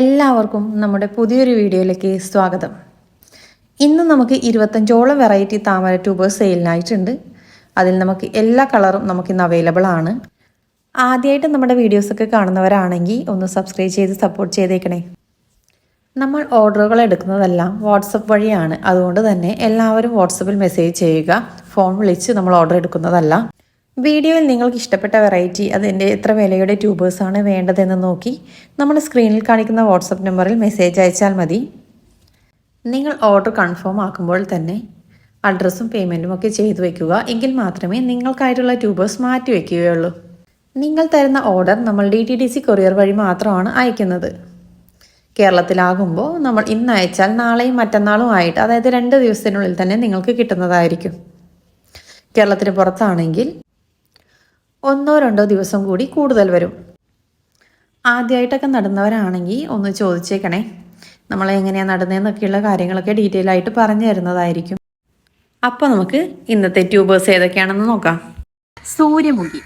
എല്ലാവർക്കും നമ്മുടെ പുതിയൊരു വീഡിയോയിലേക്ക് സ്വാഗതം. ഇന്ന് നമുക്ക് ഇരുപത്തഞ്ചോളം വെറൈറ്റി താമര ട്യൂബ് സെയിലിനായിട്ടുണ്ട് അതിൽ നമുക്ക് എല്ലാ കളറും നമുക്ക് ഇന്ന് അവൈലബിൾ ആണ്. ആദ്യമായിട്ട് നമ്മുടെ വീഡിയോസൊക്കെ കാണുന്നവരാണെങ്കിൽ ഒന്ന് സബ്സ്ക്രൈബ് ചെയ്ത് സപ്പോർട്ട് ചെയ്തേക്കണേ. നമ്മൾ ഓർഡറുകൾ എടുക്കുന്നതെല്ലാം വാട്സപ്പ് വഴിയാണ്. അതുകൊണ്ട് തന്നെ എല്ലാവരും വാട്സപ്പിൽ മെസ്സേജ് ചെയ്യുക ഫോൺ വിളിച്ച് നമ്മൾ ഓർഡർ എടുക്കുന്നതല്ല. വീഡിയോയിൽ നിങ്ങൾക്ക് ഇഷ്ടപ്പെട്ട വെറൈറ്റി അതിന്റെ എത്ര വിലയുടെ ട്യൂബേഴ്സാണ് വേണ്ടതെന്ന് നോക്കി നമ്മൾ സ്ക്രീനിൽ കാണിക്കുന്ന വാട്സപ്പ് നമ്പറിൽ മെസ്സേജ് അയച്ചാൽ മതി. നിങ്ങൾ ഓർഡർ കൺഫേം ആക്കുമ്പോൾ തന്നെ അഡ്രസ്സും പേയ്മെന്റും ഒക്കെ ചെയ്തു വെക്കുക. എങ്കിൽ മാത്രമേ നിങ്ങൾക്കായിട്ടുള്ള ട്യൂബേഴ്സ് മാറ്റി വയ്ക്കുകയുള്ളൂ നിങ്ങൾ തരുന്ന ഓർഡർ നമ്മൾ D T D C courier വഴി മാത്രമാണ് അയക്കുന്നത്. കേരളത്തിലാകുമ്പോൾ നമ്മൾ ഇന്ന് അയച്ചാൽ നാളെയും മറ്റന്നാളും ആയിട്ട് അതായത് രണ്ട് ദിവസത്തിനുള്ളിൽ തന്നെ നിങ്ങൾക്ക് കിട്ടുന്നതായിരിക്കും. കേരളത്തിന് പുറത്താണെങ്കിൽ ഒന്നോ രണ്ടോ ദിവസം കൂടി കൂടുതൽ വരും. ആദ്യമായിട്ടൊക്കെ നടന്നവരാണെങ്കിൽ ഒന്ന് ചോദിച്ചേക്കണേ. നമ്മളെങ്ങനെയാണ് എങ്ങനെയാണ് നടുന്നതെന്നൊക്കെയുള്ള കാര്യങ്ങളൊക്കെ ഡീറ്റെയിൽ ആയിട്ട് പറഞ്ഞു തരുന്നതായിരിക്കും. അപ്പൊ നമുക്ക് ഇന്നത്തെ ട്യൂബേഴ്സ് ഏതൊക്കെയാണെന്ന് നോക്കാം. സൂര്യമുഖി.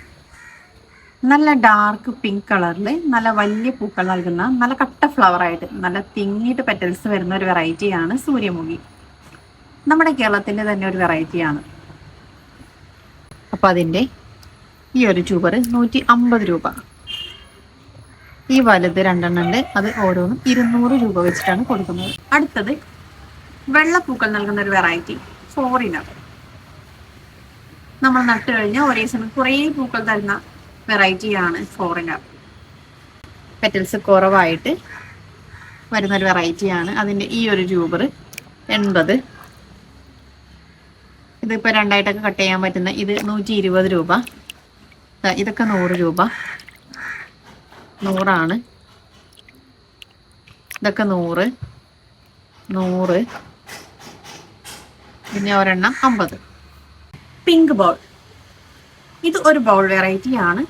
നല്ല ഡാർക്ക് പിങ്ക് കളറിൽ നല്ല വലിയ പൂക്കൾ നൽകുന്ന നല്ല കട്ട ഫ്ലവർ ആയിട്ട് നല്ല തിങ്ങിയിട്ട് പെറ്റൽസ് വരുന്ന ഒരു വെറൈറ്റിയാണ് സൂര്യമുഖി. നമ്മുടെ കേരളത്തിന്റെ തന്നെ ഒരു വെറൈറ്റിയാണ് അപ്പൊ അതിന്റെ ഈ ഒരു ട്യൂബർ നൂറ്റി അമ്പത് രൂപ. ഈ വലുത് രണ്ടെണ്ണം ഉണ്ട് അത് ഓരോന്നും ഇരുന്നൂറ് രൂപ വെച്ചിട്ടാണ് കൊടുക്കുന്നത്. അടുത്തത് വെള്ളപ്പൂക്കൾ നൽകുന്ന ഒരു വെറൈറ്റി ഫോറിനർ നമ്മൾ നട്ടു കഴിഞ്ഞാൽ ഒരേ സമയം കുറേ പൂക്കൾ തരുന്ന വെറൈറ്റിയാണ് ഫോറിനർ പെറ്റൽസ് കുറവായിട്ട് വരുന്ന ഒരു വെറൈറ്റിയാണ് അതിന്റെ ഈ ഒരു ട്യൂബർ എൺപത്. ഇതിപ്പോൾ രണ്ടായിട്ടൊക്കെ കട്ട് ചെയ്യാൻ പറ്റുന്ന ഇത് നൂറ്റി ഇരുപത് രൂപ. ഇതൊക്കെ നൂറ് രൂപ. നൂറാണ്. ഇതൊക്കെ നൂറ്. നൂറ്. പിന്നെ ഒരെണ്ണം അമ്പത്. പിങ്ക് ബൗൾ ഇത് ഒരു ബൗൾ വെറൈറ്റി ആണ്.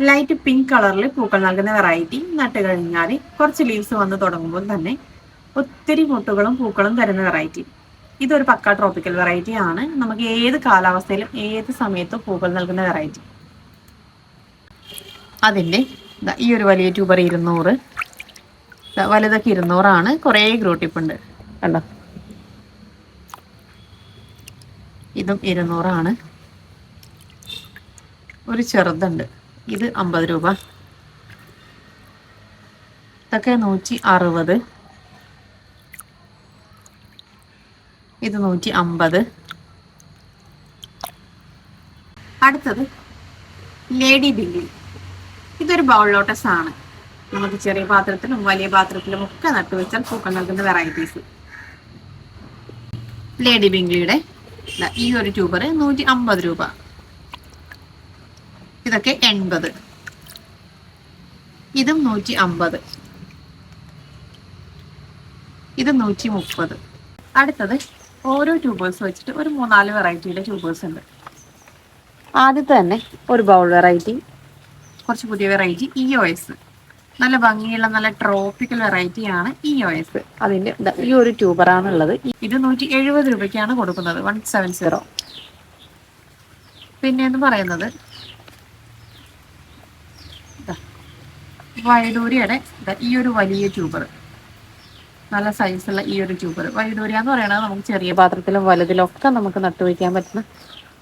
ലൈറ്റ് പിങ്ക് കളറിൽ പൂക്കൾ നൽകുന്ന വെറൈറ്റി നട്ട് കഴിഞ്ഞാൽ കുറച്ച് ലീവ്സ് വന്ന് തുടങ്ങുമ്പോൾ തന്നെ ഒത്തിരി മുട്ടുകളും പൂക്കളും തരുന്ന വെറൈറ്റി ഇതൊരു പക്ക ട്രോപ്പിക്കൽ വെറൈറ്റി ആണ്. നമുക്ക് ഏത് കാലാവസ്ഥയിലും ഏത് സമയത്തും പൂക്കൾ നൽകുന്ന വെറൈറ്റി അതിന്റെ ഈ ഒരു വലിയ ട്യൂബർ ഇരുന്നൂറ്. വലുതൊക്കെ ഇരുന്നൂറാണ്. കുറേ ഉണ്ട്. കണ്ടോ? ഇതും ഇരുന്നൂറാണ്. ഒരു ചെറുതുണ്ട്. ഇത് അമ്പത് രൂപ. ഇതൊക്കെ നൂറ്റി അറുപത്. ഇത് നൂറ്റി അമ്പത് അടുത്തത് ലേഡി ബില്ലി ഇതൊരു ബൗൾ ലോട്ടസ് ആണ് നമുക്ക് ചെറിയ പാത്രത്തിലും വലിയ പാത്രത്തിലും ഒക്കെ നട്ടുവെച്ചാൽ പൂക്കൾ നൽകുന്ന വെറൈറ്റീസ് ലേഡി ബിംഗ്ലിയുടെ ഈ ഒരു ട്യൂബർ നൂറ്റി അമ്പത് രൂപ. ഇതൊക്കെ എൺപത്. ഇതും നൂറ്റി അമ്പത് ഇത് നൂറ്റി മുപ്പത് അടുത്തത് ഓരോ ട്യൂബേഴ്സ് വെച്ചിട്ട് ഒരു മൂന്നാൽ വെറൈറ്റിയുടെ ട്യൂബേഴ്സ് ഉണ്ട്. ആദ്യത്തെ തന്നെ ഒരു ബൗൾ വെറൈറ്റി കുറച്ച് പുതിയ വെറൈറ്റി ഇ ഒ എസ് നല്ല ഭംഗിയുള്ള നല്ല ട്രോപ്പിക്കൽ വെറൈറ്റി ആണ് ഇ ഒ എസ് അതിന്റെ ഈ ഒരു ട്യൂബറാണ് ഉള്ളത്. ഇത് നൂറ്റി എഴുപത് രൂപയ്ക്കാണ് കൊടുക്കുന്നത് വൺ സെവൻ സീറോ പിന്നെ എന്ന് പറയുന്നത് വയലൂരിയുടെ ഈ ഒരു വലിയ ട്യൂബർ നല്ല സൈസുള്ള ഈ ഒരു ട്യൂബർ വൈഡൂരിയ എന്ന് പറയുന്നത് നമുക്ക് ചെറിയ പാത്രത്തിലും വലുതിലും ഒക്കെ നമുക്ക് നട്ടുവയ്ക്കാൻ പറ്റുന്ന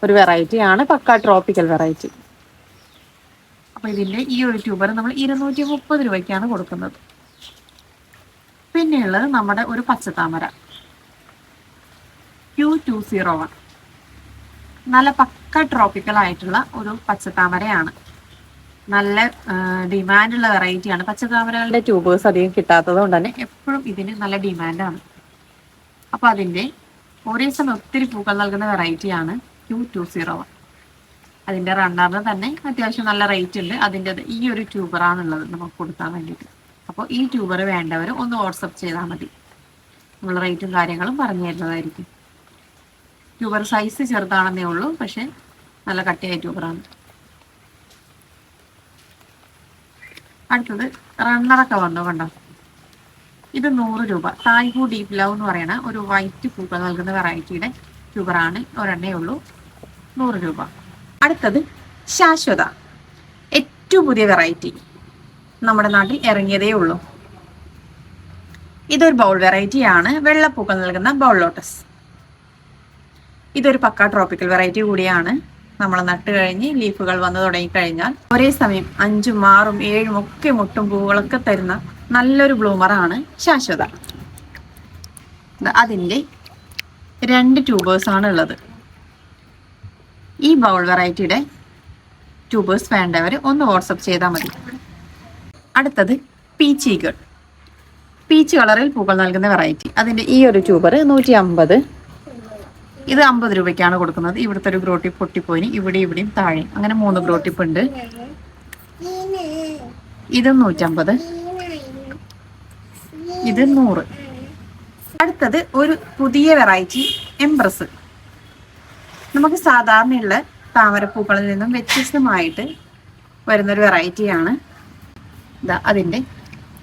ഒരു വെറൈറ്റി ആണ് പക്ക ട്രോപ്പിക്കൽ വെറൈറ്റി അപ്പൊ ഇതിന്റെ ഈ ഒരു ട്യൂബർ നമ്മൾ ഇരുന്നൂറ്റി മുപ്പത് രൂപയ്ക്കാണ് കൊടുക്കുന്നത്. പിന്നെയുള്ളത് നമ്മുടെ ഒരു പച്ചത്താമര. ക്യൂ ടു സീറോ വൺ നല്ല പക്ക ട്രോപ്പിക്കൽ ആയിട്ടുള്ള ഒരു പച്ചത്താമരയാണ്. നല്ല ഡിമാൻഡുള്ള വെറൈറ്റിയാണ് പച്ചത്താമരകളുടെ ട്യൂബേഴ്സ് അധികം കിട്ടാത്തത് കൊണ്ട് തന്നെ എപ്പോഴും ഇതിന് നല്ല ഡിമാൻഡാണ് അപ്പോൾ അതിന്റെ ഒരേ സമയം ഒത്തിരി പൂക്കൾ നൽകുന്ന വെറൈറ്റിയാണ് ക്യൂ ടു സീറോ വൺ അതിന്റെ റണ്ണറിന് തന്നെ അത്യാവശ്യം നല്ല റേറ്റ് ഉണ്ട്. അതിന്റെ ഈ ഒരു ട്യൂബറാണുള്ളത് നമുക്ക് കൊടുക്കാൻ വേണ്ടിയിട്ട്. അപ്പോൾ ഈ ട്യൂബർ വേണ്ടവർ ഒന്ന് വാട്സപ്പ് ചെയ്താൽ മതി. നമ്മൾ റേറ്റും കാര്യങ്ങളും പറഞ്ഞു തരുന്നതായിരിക്കും. ട്യൂബർ സൈസ് ചെറുതാണെന്നേ ഉള്ളൂ പക്ഷെ നല്ല കട്ടിയായ ട്യൂബറാണ് അടുത്തത് റണ്ണറൊക്കെ വന്നു കണ്ടോ? ഇത് നൂറ് രൂപ. തായ്ഹു ഡീപ് ലവ് എന്ന് പറയുന്ന ഒരു വൈറ്റ് പൂക്കൾ നൽകുന്ന വെറൈറ്റിയുടെ ഷുഗറാണ് ഒരെണ്ണേ ഉള്ളൂ. നൂറ് രൂപ. അടുത്തത് ശാശ്വത. ഏറ്റവും പുതിയ വെറൈറ്റി നമ്മുടെ നാട്ടിൽ ഇറങ്ങിയതേ ഉള്ളൂ. ഇതൊരു ബൗൾ വെറൈറ്റിയാണ് വെള്ളപ്പൂക്കൾ നൽകുന്ന ബൗൾ ലോട്ടസ് ഇതൊരു പക്ക ട്രോപ്പിക്കൽ വെറൈറ്റി കൂടിയാണ്. നമ്മൾ നട്ട് കഴിഞ്ഞ് ലീഫുകൾ വന്നു തുടങ്ങിക്കഴിഞ്ഞാൽ ഒരേ സമയം അഞ്ചും ആറും ഏഴും ഒക്കെ മുട്ടും പൂവുകളൊക്കെ തരുന്ന നല്ലൊരു ബ്ലൂമറാണ് ശാശ്വത. അതിന്റെ രണ്ട് ട്യൂബേഴ്സ് ആണ് ഉള്ളത്. ഈ ബൗൾ വെറൈറ്റിയുടെ ട്യൂബേഴ്സ് വേണ്ടവർ ഒന്ന് വാട്സപ്പ് ചെയ്താൽ മതി. അടുത്തത് പീച്ചീകൾ പീച്ച് കളറിൽ പൂക്കൾ നൽകുന്ന വെറൈറ്റി. അതിന്റെ ഈ ഒരു ട്യൂബർ നൂറ്റി അമ്പത് ഇത് അമ്പത് രൂപയ്ക്കാണ് കൊടുക്കുന്നത്. ഇവിടുത്തെ ഒരു ഗ്രോട്ടിപ്പ് പൊട്ടിപ്പോയിന്. ഇവിടെ ഇവിടെയും താഴെ. അങ്ങനെ മൂന്ന് ഗ്രോട്ടിപ്പ് ഉണ്ട് ഇത് നൂറ്റമ്പത്. ഇത് നൂറ്. അടുത്തത് ഒരു പുതിയ വെറൈറ്റി എംബ്രസ്. നമുക്ക് സാധാരണയുള്ള താമരപ്പൂക്കളിൽ നിന്നും വ്യത്യസ്തമായിട്ട് വരുന്നൊരു വെറൈറ്റിയാണ്. അതിന്റെ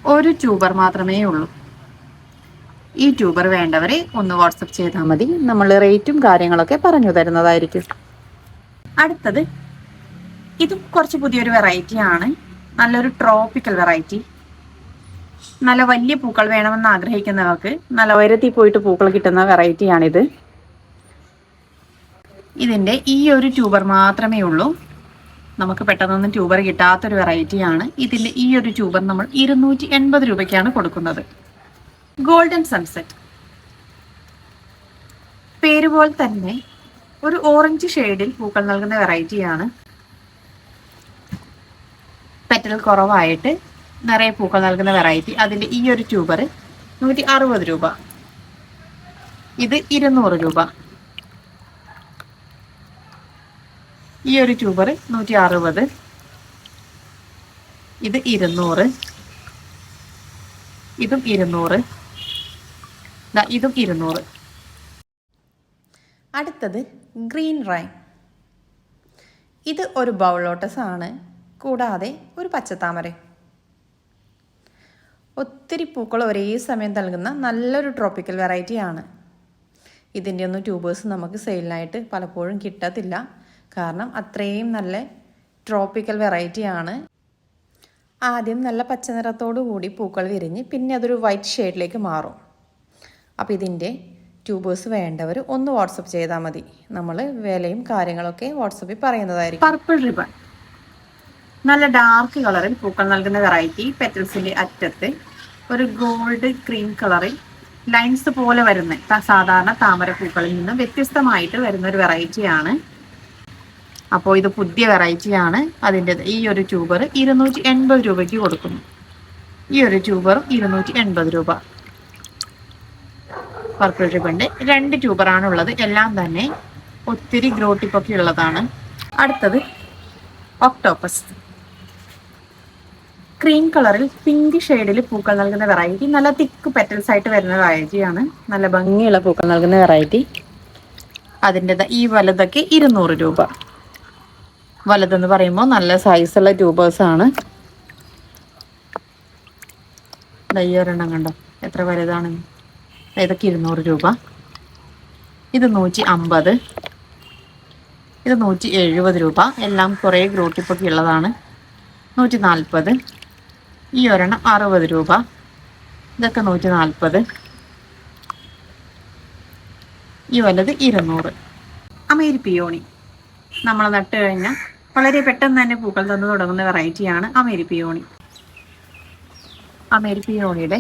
ഒരു ട്യൂബർ മാത്രമേ ഉള്ളൂ. ഈ ട്യൂബർ വേണ്ടവരെ ഒന്ന് വാട്സപ്പ് ചെയ്താൽ മതി. നമ്മൾ റേറ്റും കാര്യങ്ങളൊക്കെ പറഞ്ഞു തരുന്നതായിരിക്കും. അടുത്തത് ഇതും കുറച്ച് പുതിയൊരു വെറൈറ്റി ആണ്. നല്ലൊരു ട്രോപ്പിക്കൽ വെറൈറ്റി നല്ല വലിയ പൂക്കൾ വേണമെന്ന് ആഗ്രഹിക്കുന്നവർക്ക് നല്ല ഉയരത്തിൽ പോയിട്ട് പൂക്കൾ കിട്ടുന്ന വെറൈറ്റിയാണിത് ഇതിന്റെ ഈ ഒരു ട്യൂബർ മാത്രമേ ഉള്ളൂ. നമുക്ക് പെട്ടെന്നൊന്നും ട്യൂബർ കിട്ടാത്തൊരു വെറൈറ്റിയാണ് ഇതിന്റെ ഈ ഒരു ട്യൂബർ നമ്മൾ ഇരുന്നൂറ്റി എൺപത് രൂപയ്ക്കാണ് കൊടുക്കുന്നത്. Golden sunset. പേര് പോലെ തന്നെ ഒരു ഓറഞ്ച് ഷെയ്ഡിൽ പൂക്കൾ നൽകുന്ന വെറൈറ്റിയാണ്. പെറ്റൽ കുറവായിട്ട് നിറയെ പൂക്കൾ നൽകുന്ന വെറൈറ്റി. അതിന്റെ ഈ ഒരു ട്യൂബർ നൂറ്റി അറുപത് രൂപ. ഇത് ഇരുന്നൂറ് രൂപ. ഈ ഒരു ട്യൂബർ നൂറ്റി അറുപത് ഇത് ഇരുന്നൂറ്. ഇതും ഇരുന്നൂറ്. ഇതും ഇരുന്നൂറ്. അടുത്തത് ഗ്രീൻ റൈൻ ഇത് ഒരു ബൗളോട്ടസ് ആണ് കൂടാതെ ഒരു പച്ചത്താമര ഒത്തിരി പൂക്കൾ ഒരേ സമയം നൽകുന്ന നല്ലൊരു ട്രോപ്പിക്കൽ വെറൈറ്റി ആണ്. ഇതിന്റെ ഒന്നും ട്യൂബേഴ്സ് നമുക്ക് സെയിലിനായിട്ട് പലപ്പോഴും കിട്ടത്തില്ല. കാരണം അത്രയും നല്ല ട്രോപ്പിക്കൽ വെറൈറ്റി ആണ്. ആദ്യം നല്ല പച്ച നിറത്തോടു കൂടി പൂക്കൾ വിരിഞ്ഞ് പിന്നെ അതൊരു വൈറ്റ് ഷെയ്ഡിലേക്ക് മാറും. അപ്പോൾ ഇതിന്റെ ട്യൂബേഴ്സ് വേണ്ടവർ ഒന്ന് വാട്സപ്പ് ചെയ്താൽ മതി. നമ്മൾ വിലയും കാര്യങ്ങളൊക്കെ വാട്സപ്പിൽ പറയുന്നതായിരിക്കും. പർപ്പിൾ റിബൺ നല്ല ഡാർക്ക് കളറിൽ പൂക്കൾ നൽകുന്ന വെറൈറ്റി പെറ്റൽസിന്റെ അറ്റത്ത് ഒരു ഗോൾഡ് ക്രീം കളറിൽ ലൈൻസ് പോലെ വരുന്ന സാധാരണ താമര പൂക്കളിൽ നിന്ന് വ്യത്യസ്തമായിട്ട് വരുന്ന ഒരു വെറൈറ്റിയാണ് അപ്പോൾ ഇത് പുതിയ വെറൈറ്റിയാണ് അതിന്റെ ഈ ഒരു ട്യൂബർ ഇരുന്നൂറ്റി എൺപത് രൂപയ്ക്ക് കൊടുക്കുന്നു. ഈ ഒരു ട്യൂബറും ഇരുന്നൂറ്റി എൺപത് രൂപ. പർപ്പിൾ റിബണ്ട് രണ്ട് ട്യൂബറാണ് ഉള്ളത്. എല്ലാം തന്നെ ഒത്തിരി ഗ്രോട്ടിപ്പൊക്കെ ഉള്ളതാണ്. അടുത്തത് ഒക്ടോപ്പസ് ക്രീം കളറിൽ പിങ്ക് ഷെയ്ഡിൽ പൂക്കൾ നൽകുന്ന വെറൈറ്റി നല്ല തിക്ക് പെറ്റൽസ് ആയിട്ട് വരുന്ന വെറൈറ്റിയാണ് നല്ല ഭംഗിയുള്ള പൂക്കൾ നൽകുന്ന വെറൈറ്റി അതിന്റെ ഈ വലുതൊക്കെ ഇരുന്നൂറ് രൂപ. വലുതെന്ന് പറയുമ്പോൾ നല്ല സൈസുള്ള ട്യൂബേഴ്സ് ആണ്. ഒരെണ്ണം കണ്ടോ? എത്ര വലുതാണ്? ദാ ഇതൊക്കെ ഇരുന്നൂറ് രൂപ? ഇത് നൂറ്റി അമ്പത് ഇത് നൂറ്റി എഴുപത് രൂപ. എല്ലാം കുറേ ഗ്രോട്ടിപ്പൊക്കെ ഉള്ളതാണ്. നൂറ്റി നാൽപ്പത് ഈ ഒരെണ്ണം അറുപത് രൂപ. ഇതൊക്കെ നൂറ്റി നാൽപ്പത് ഈ വല്ലത് ഇരുന്നൂറ്. അമേരി പിയോണി നമ്മൾ നട്ട് കഴിഞ്ഞാൽ വളരെ പെട്ടെന്ന് തന്നെ പൂക്കൾ തന്നു തുടങ്ങുന്ന വെറൈറ്റിയാണ് അമേരി പിയോണി അമേരി പിയോണിയുടെ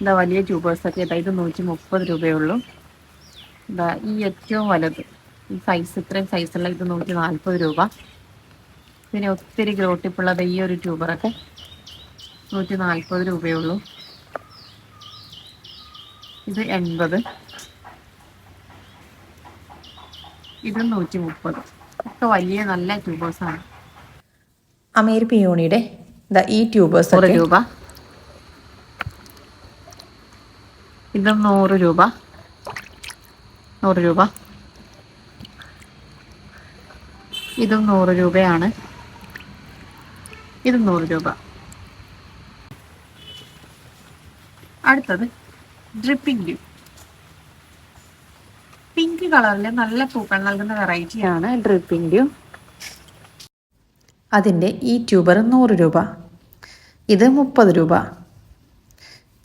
എന്താ വലിയ ട്യൂബേഴ്സൊക്കെ ഇതാ ഇത് നൂറ്റി മുപ്പത് രൂപയുള്ളൂ. ഇതാ ഈ ഏറ്റവും വലുത്. ഈ സൈസ് ഇത്രയും സൈസുള്ള ഇത് നൂറ്റി നാൽപ്പത് രൂപ. പിന്നെ ഒത്തിരി ഗ്രോട്ടിപ്പുള്ളത് ഈ ഒരു ട്യൂബറൊക്കെ നൂറ്റി നാൽപ്പത് രൂപയുള്ളൂ. ഇത് എൺപത്. ഇത് നൂറ്റി മുപ്പത് ഒക്കെ വലിയ നല്ല ട്യൂബേഴ്സാണ് അമേരി പിയോണിയുടെ ഈ ട്യൂബേഴ്സ് രൂപ. ഇതും നൂറ് രൂപ. നൂറ് രൂപ. ഇതും നൂറ് രൂപയാണ്. ഇതും നൂറ് രൂപ. അടുത്തത് ഡ്രിപ്പിംഗ് ഡ്യൂ പിങ്ക് കളറിൽ നല്ല പൂക്കൾ നൽകുന്ന വെറൈറ്റിയാണ് ഡ്രിപ്പിംഗ് ഡ്യൂ അതിന്റെ ഈ ട്യൂബർ നൂറ് രൂപ. ഇത് മുപ്പത് രൂപ.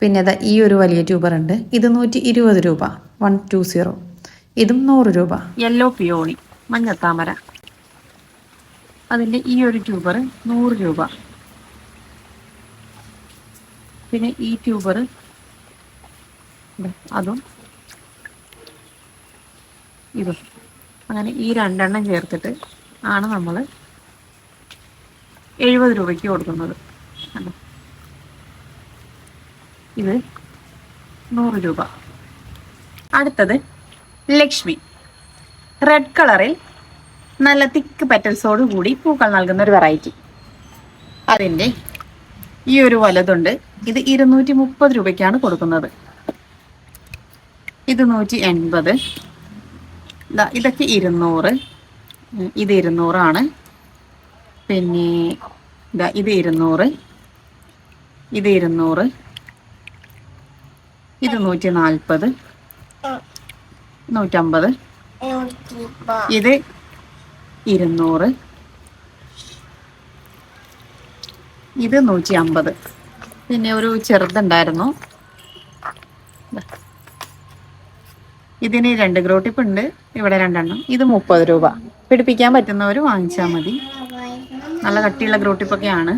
പിന്നെ ദാ ഈ ഒരു വലിയ ട്യൂബർ ഉണ്ട്. ഇത് നൂറ്റി ഇരുപത് രൂപ. വൺ ടു സീറോ ഇതും നൂറ് രൂപ. യെല്ലോ പിയോണി മഞ്ഞത്താമര അതിന്റെ ഈ ഒരു ട്യൂബർ നൂറ് രൂപ. പിന്നെ ഈ ട്യൂബർ അതും ഇതും. അങ്ങനെ ഈ രണ്ടെണ്ണം ചേർത്തിട്ട് ആണ് നമ്മൾ എഴുപത് രൂപയ്ക്ക് കൊടുക്കുന്നത്. കണ്ടോ? ഇത് നൂറ് രൂപ. അടുത്തത് ലക്ഷ്മി. റെഡ് കളറിൽ നല്ല തിക്ക് പെറ്റൽസോട് കൂടി പൂക്കൾ നൽകുന്ന ഒരു വെറൈറ്റി അതിന്റെ ഈ ഒരു വലതുണ്ട്. ഇത് ഇരുന്നൂറ്റി മുപ്പത് രൂപയ്ക്കാണ് കൊടുക്കുന്നത്. ഇത് നൂറ്റി എൺപത് ഇതൊക്കെ ഇരുന്നൂറ്. ഇത് ഇരുന്നൂറാണ്. പിന്നെ ഇത് ഇരുന്നൂറ്. ഇത് ഇരുന്നൂറ്. ഇത് നൂറ്റി നാൽപ്പത് നൂറ്റമ്പത് ഇത് ഇരുന്നൂറ്. ഇത് നൂറ്റി അമ്പത് പിന്നെ ഒരു ചെറുതുണ്ടായിരുന്നു. ഇതിന് രണ്ട് ഗ്രോട്ടിപ്പ് ഉണ്ട്. ഇവിടെ രണ്ടെണ്ണം. ഇത് മുപ്പത് രൂപ. പിടിപ്പിക്കാൻ പറ്റുന്നവർ വാങ്ങിച്ചാൽ മതി. നല്ല കട്ടിയുള്ള ഗ്രോട്ടിപ്പൊക്കെയാണ്.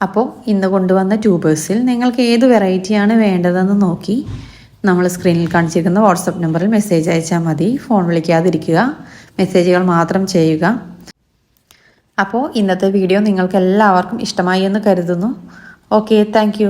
അപ്പോൾ ഇന്ന് കൊണ്ടുവന്ന ട്യൂബേഴ്സിൽ നിങ്ങൾക്ക് ഏത് വെറൈറ്റിയാണ് വേണ്ടതെന്ന് നോക്കി നമ്മൾ സ്ക്രീനിൽ കാണിച്ചിരിക്കുന്ന വാട്സപ്പ് നമ്പറിൽ മെസ്സേജ് അയച്ചാൽ മതി. ഫോൺ വിളിക്കാതിരിക്കുക. മെസ്സേജുകൾ മാത്രം ചെയ്യുക. അപ്പോൾ ഇന്നത്തെ വീഡിയോ നിങ്ങൾക്ക് എല്ലാവർക്കും ഇഷ്ടമായി എന്ന് കരുതുന്നു. Okay thank